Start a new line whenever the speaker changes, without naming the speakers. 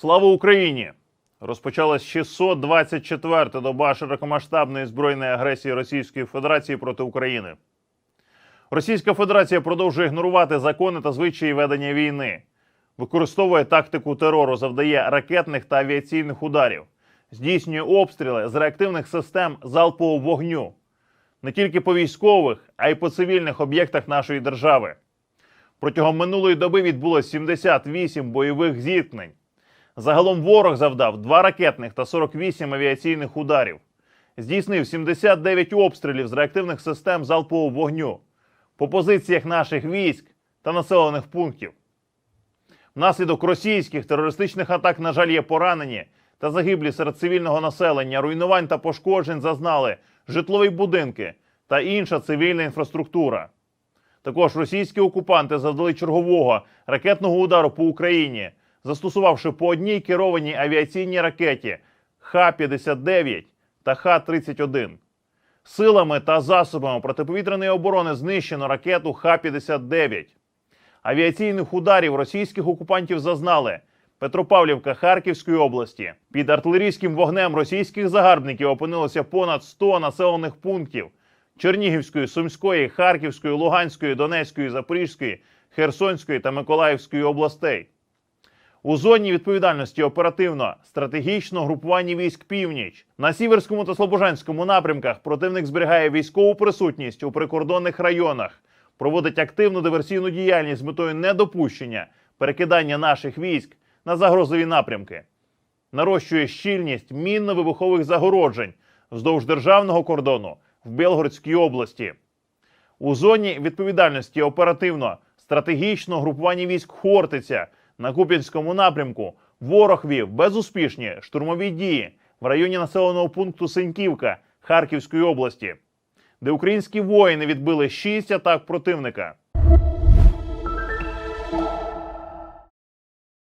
Слава Україні! Розпочалась 624-та доба широкомасштабної збройної агресії Російської Федерації проти України. Російська Федерація продовжує ігнорувати закони та звичаї ведення війни, використовує тактику терору, завдає ракетних та авіаційних ударів, здійснює обстріли з реактивних систем залпового вогню не тільки по військових, а й по цивільних об'єктах нашої держави. Протягом минулої доби відбулось 78 бойових зіткнень. Загалом ворог завдав 2 ракетних та 48 авіаційних ударів. Здійснив 79 обстрілів з реактивних систем залпового вогню по позиціях наших військ та населених пунктів. Внаслідок російських терористичних атак, на жаль, є поранені та загиблі серед цивільного населення, руйнувань та пошкоджень зазнали житлові будинки та інша цивільна інфраструктура. Також російські окупанти завдали чергового ракетного удару по Україні, застосувавши по одній керованій авіаційній ракеті Х-59 та Х-31. Силами та засобами протиповітряної оборони знищено ракету Х-59. Авіаційних ударів російських окупантів зазнали Петропавлівка Харківської області. Під артилерійським вогнем російських загарбників опинилося понад 100 населених пунктів Чернігівської, Сумської, Харківської, Луганської, Донецької, Запорізької, Херсонської та Миколаївської областей. У зоні відповідальності оперативно стратегічного групування військ північ. На сіверському та слобожанському напрямках противник зберігає військову присутність у прикордонних районах, проводить активну диверсійну діяльність з метою недопущення перекидання наших військ на загрозові напрямки, нарощує щільність мінно-вибухових загороджень вздовж державного кордону в Белгородській області. У зоні відповідальності оперативно стратегічного групування військ Хортиця на Куп'янському напрямку ворог вів безуспішні штурмові дії в районі населеного пункту Синьківка Харківської області, де українські воїни відбили шість атак противника.